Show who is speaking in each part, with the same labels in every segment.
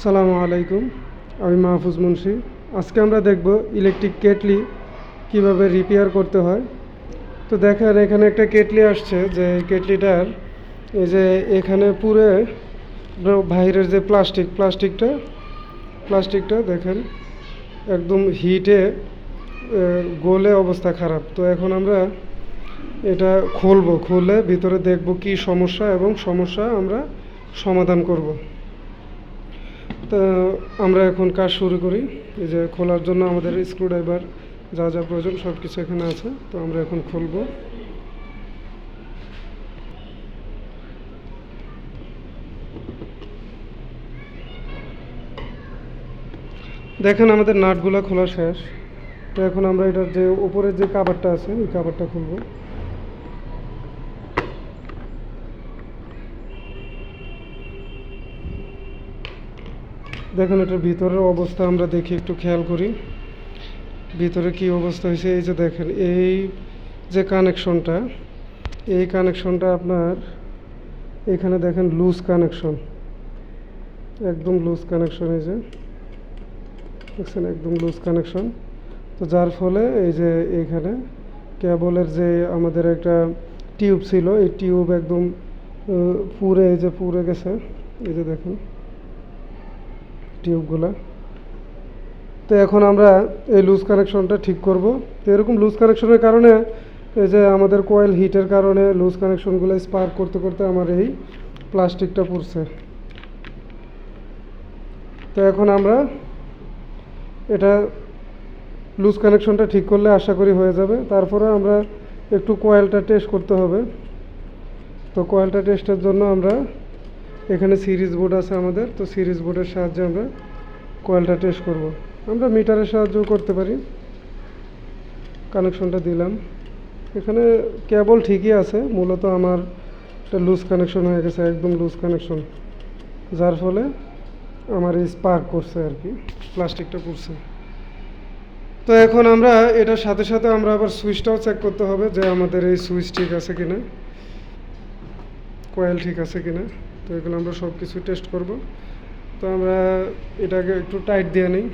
Speaker 1: সালামু আলাইকুম, আমি মাহফুজ মুন্সি। আজকে আমরা দেখব ইলেকট্রিক কেটলি কীভাবে রিপেয়ার করতে হয়। তো দেখেন, এখানে একটা কেটলি আসছে, যে কেটলিটার এই যে এখানে পুরে বাইরের যে প্লাস্টিক প্লাস্টিকটা প্লাস্টিকটা দেখেন, একদম হিটে গোলে অবস্থা খারাপ। তো এখন আমরা এটা খুলবো, খুলে ভিতরে দেখব কি সমস্যা এবং সমস্যা আমরা সমাধান করব। আমরা এখন কাজ শুরু করি। এই যে খোলার জন্য আমাদের স্ক্রুড্রাইভার যা যা প্রয়োজন সব কিছু এখানে আছে। তো আমরা এখন খুলব। দেখেন আমাদের নাটগুলো খোলা শেষ। তো এখন আমরা এটার যে উপরের যে কাবারটা আছে এই কাবারটা খুলবো। দেখুন, এটার ভিতরের অবস্থা আমরা দেখি, একটু খেয়াল করি। ভিতরে কি অবস্থা হয়েছে? এই যে দেখেন, এই যে কানেকশনটা, এই কানেকশনটা আপনার, এখানে দেখেন লুজ কানেকশন একদম লুজ কানেকশন এই যে। দেখছেন, একদম লুজ কানেকশন তো যার ফলে এই যে এইখানে কেবলের যে আমাদের একটা টিউব ছিল, এই টিউব একদম পুড়ে, এই যে পুড়ে গেছে। এই যে দেখুন। টিউবগুলা। তো এখন আমরা এই লুজ কানেকশনটা ঠিক করব। তো এরকম লুজ কানেকশনের কারণে এই যে আমাদের কয়েল হিটের কারণে লুজ কানেকশনগুলো স্পার্ক করতে করতে আমার এই প্লাস্টিকটা পড়ছে। তো এখন আমরা এটা লুজ কানেকশনটা ঠিক করলে আশা করি হয়ে যাবে। তারপরে আমরা একটু কয়েলটা টেস্ট করতে হবে। তো কয়েলটা টেস্টের জন্য আমরা এখানে সিরিজ বোর্ড আছে আমাদের, তো সিরিজ বোর্ডের সাহায্যে আমরা কয়েলটা টেস্ট করব। আমরা মিটারের সাহায্যও করতে পারি। কানেকশনটা দিলাম। এখানে কেবল ঠিকই আছে, মূলত আমার একটা লুজ কানেকশন হয়ে গেছে, একদম লুজ কানেকশন যার ফলে আমার এই স্পার্ক করছে আর কি প্লাস্টিকটা পুড়ছে। তো এখন আমরা এটার সাথে সাথে আমরা আবার সুইচটাও চেক করতে হবে যে আমাদের এই সুইচ ঠিক আছে কিনা কয়েল ঠিক আছে কিনা। তো এগুলো আমরা সব কিছু টেস্ট করব। তো আমরা এটাকে একটু টাইট দিয়ে নিই।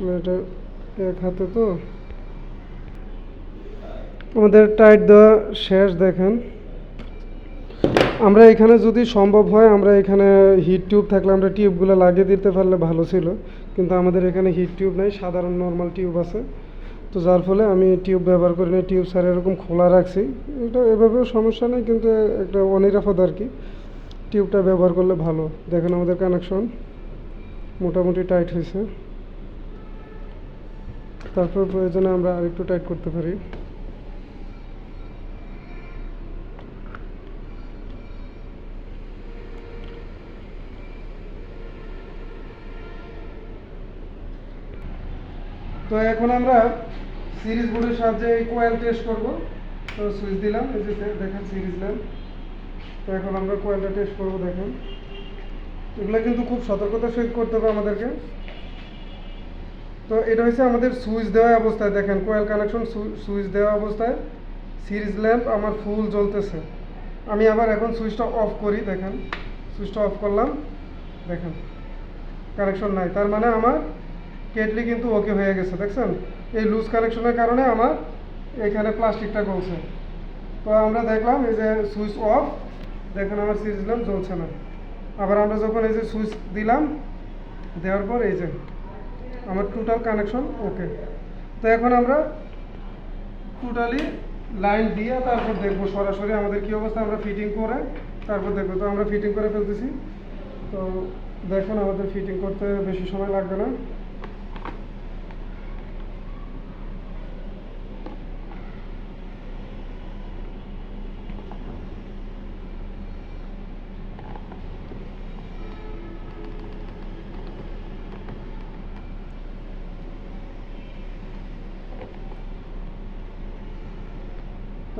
Speaker 1: আসলে এটা এক হাতে তো। আমাদের টাইট দেওয়া শেষ, দেখেন। আমরা এখানে যদি সম্ভব হয়, আমরা এখানে হিট টিউব থাকলে আমরা টিউবগুলো লাগিয়ে দিতে পারলে ভালো ছিল। কিন্তু আমাদের এখানে হিট টিউব নেই, সাধারণ নর্মাল টিউব আছে। তো যার ফলে আমি টিউব ব্যবহার করি না টিউব স্যার এরকম খোলা রাখছি। এটা এভাবেও সমস্যা নেই, কিন্তু একটা অনিরাপদ আর কি। টিউবটা ব্যবহার করলে ভালো। দেখেন আমাদের কানেকশন মোটামুটি টাইট হয়েছে। তারপর প্রয়োজনে আমরা আরেকটু টাইট করতে পারি। তো এখন আমরা সিরিজ বোর্ডের সাহায্যে এই কোয়েল টেস্ট করব। তো সুইচ দিলাম, এই যে দেখেন সিরিজ ল্যাম্প তো এখন আমরা কোয়েলটা টেস্ট করব, দেখেন। এগুলো কিন্তু খুব সতর্কতার সহিত করতে হবে আমাদেরকে। তো এটা হচ্ছে আমাদের সুইচ দেওয়া অবস্থায়, দেখেন কোয়েল কানেকশন সুইচ দেওয়া অবস্থায় সিরিজ ল্যাম্প আমার ফুল জ্বলতেছে। আমি আবার এখন সুইচটা অফ করি, দেখেন, সুইচটা অফ করলাম, দেখেন কানেকশন নাই। তার মানে আমার কেটলি কিন্তু ওকে হয়ে গেছে, দেখছেন? এই লুজ কানেকশনের কারণে আমার এখানে প্লাস্টিকটা গলছে। তো আমরা দেখলাম এই যে সুইচ অফ দেখেন আমার সিরিজ ল্যাম্প জ্বলছে না। আবার আমরা যখন এই যে সুইচ দিলাম, দেওয়ার পর এই যে আমার টোটাল কানেকশন ওকে তো এখন আমরা টোটালি লাইন দিয়ে তারপর দেখব সরাসরি আমাদের কি অবস্থা, আমরা ফিটিং করে তারপর দেখব। তো আমরা ফিটিং করে ফেলতেছি। তো দেখুন, আমাদের ফিটিং করতে বেশি সময় লাগবে না তো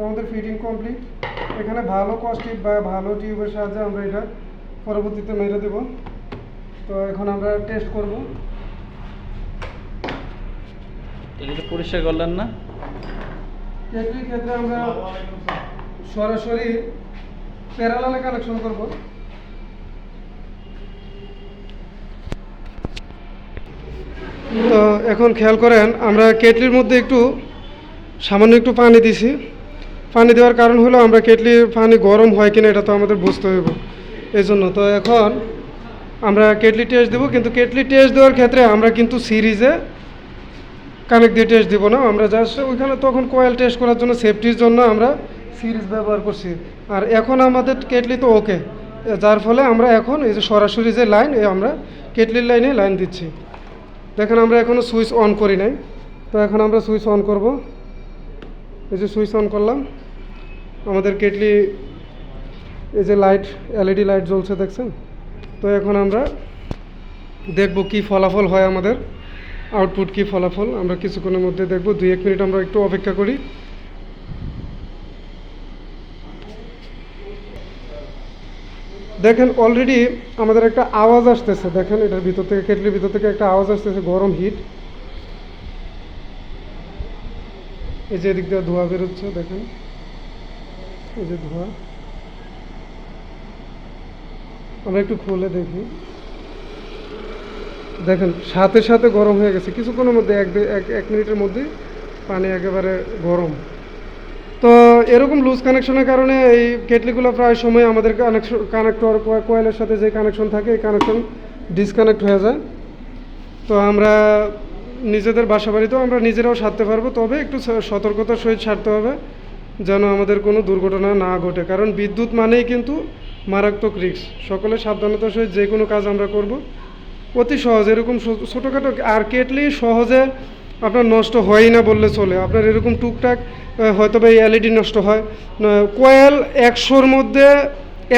Speaker 1: আমাদের ফিটিং কমপ্লিট এখানে ভালো কস্টিপ বা ভালো টিউবের সাহায্যে আমরা এটা পরবর্তীতে মেরে দেব। তো এখন আমরা টেস্ট করব।
Speaker 2: এটা পরিষ্কার করলেন না?
Speaker 1: কেটলির ক্ষেত্রে আমরা সরাসরি প্যারালালে কানেকশন করব। তো এখন খেয়াল করেন আমরা কেটলির মধ্যে একটু সামান্য একটু পানি দিছি। পানি দেওয়ার কারণ হলো আমরা কেটলি পানি গরম হয় কিনা এটা তো আমাদের বুঝতে হইব। এই জন্য তো এখন আমরা কেটলি টেস্ট দেবো, কিন্তু কেটলি টেস্ট দেওয়ার ক্ষেত্রে আমরা কিন্তু সিরিজে কানেক্ট দিয়ে টেস্ট দিব না। আমরা জাস্ট ওইখানে তখন কয়েল টেস্ট করার জন্য সেফটির জন্য আমরা সিরিজ ব্যবহার করছি। আর এখন আমাদের কেটলি তো ওকে যার ফলে আমরা এখন এই যে সরাসরি যে লাইন এই আমরা কেটলির লাইনে লাইন দিচ্ছি। দেখেন আমরা এখনও সুইচ অন করি নাই। তো এখন আমরা সুইচ অন করব। এই যে সুইচ অন করলাম, আমাদের কেটলি, এই যে লাইট, এলইডি লাইট জ্বলছে দেখছেন? তো এখন আমরা দেখব কি ফলাফল হয় আমাদের, আউটপুট কি ফলাফল, আমরা কিছুক্ষণের মধ্যে দেখব। দুই এক মিনিট আমরা একটু অপেক্ষা করি। দেখেন অলরেডি আমাদের একটা আওয়াজ আসতেছে। দেখেন, এটার ভিতর থেকে, কেটলির ভিতর থেকে একটা আওয়াজ আসতেছে, গরম হিট এই যে এদিক দিয়ে ধোঁয়া বেরোচ্ছে, দেখেন। এই যে ধোঁয়া। আমরা একটু খুলে দেখি। দেখেন, সাথে সাথে গরম হয়ে গেছে। কিছুক্ষণের মধ্যে এক এক মিনিটের মধ্যে পানি একেবারে গরম। তো এরকম লুজ কানেকশনের কারণে এই কেটলিগুলো প্রায় সময় আমাদের কানেকশন কানেক্টর কয়েলের সাথে যে কানেকশন থাকে, এই কানেকশন ডিসকানেক্ট হয়ে যায়। তো আমরা নিজেদের বাসা বাড়িতেও আমরা নিজেরাও সারতে পারব, তবে একটু সতর্কতার সহিত সারতে হবে যেন আমাদের কোনো দুর্ঘটনা না ঘটে। কারণ বিদ্যুৎ মানেই কিন্তু মারাত্মক রিস্ক সকলে সাবধানতার সহিত যে কোনো কাজ আমরা করব। অতি সহজ, এরকম ছোটোখাটো আর কেটলি সহজে আপনার নষ্ট হয়ই না বললে চলে। আপনার এরকম টুকটাক হয়তো বা এলইডি নষ্ট হয়। কোয়েল একশোর মধ্যে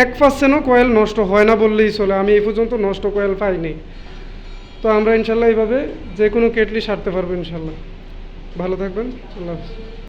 Speaker 1: এক পার্সেন্টও কোয়েল নষ্ট হয় না বললেই চলে। আমি এই পর্যন্ত নষ্ট কোয়েল পাইনি। তো আমরা ইনশাল্লাহ এইভাবে যে কোনো কেটলি সারতে পারব ইনশাল্লাহ। ভালো থাকবেন আল্লাহ হাফিজ।